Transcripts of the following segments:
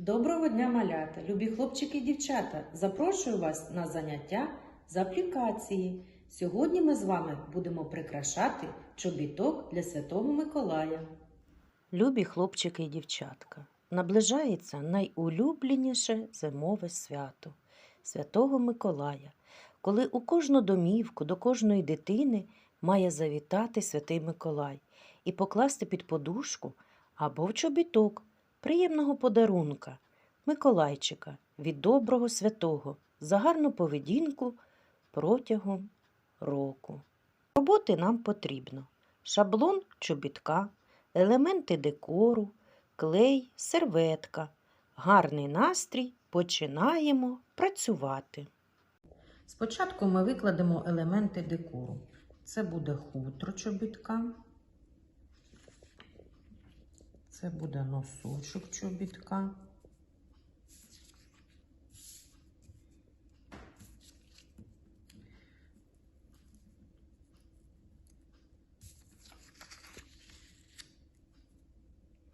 Доброго дня, малята, любі хлопчики і дівчата. Запрошую вас на заняття з аплікації. Сьогодні ми з вами будемо прикрашати чобіток для Святого Миколая. Любі хлопчики і дівчатка, наближається найулюбленіше зимове свято Святого Миколая, коли у кожну домівку до кожної дитини має завітати Святий Миколай і покласти під подушку або в чобіток приємного подарунка Миколайчика від доброго святого за гарну поведінку протягом року. Роботи нам потрібно шаблон чобітка, елементи декору, клей, серветка, гарний настрій. Починаємо працювати. Спочатку ми викладемо елементи декору. Це буде хутро чобітка. Це буде носочок чобітка.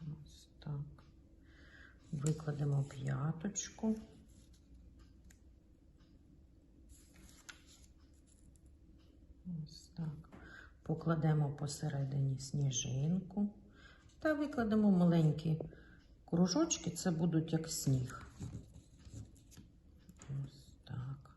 Ось так. Викладемо п'яточку. Ось так. Покладемо посередині сніжинку та викладемо маленькі кружочки, це будуть як сніг. Ось так.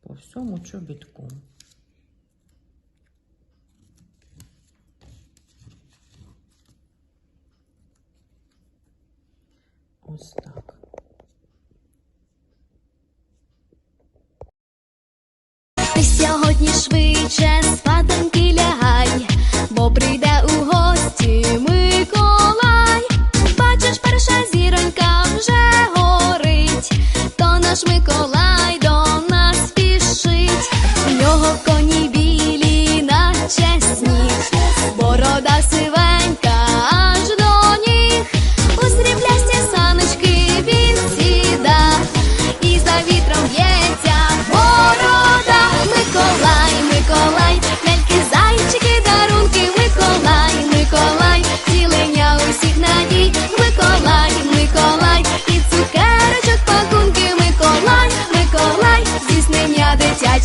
По всьому чобітку. Ось так. sweet, just for them.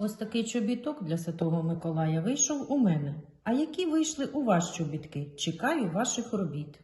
Ось такий чобіток для Святого Миколая вийшов у мене. А які вийшли у вас чобітки? Чекаю ваших робіт.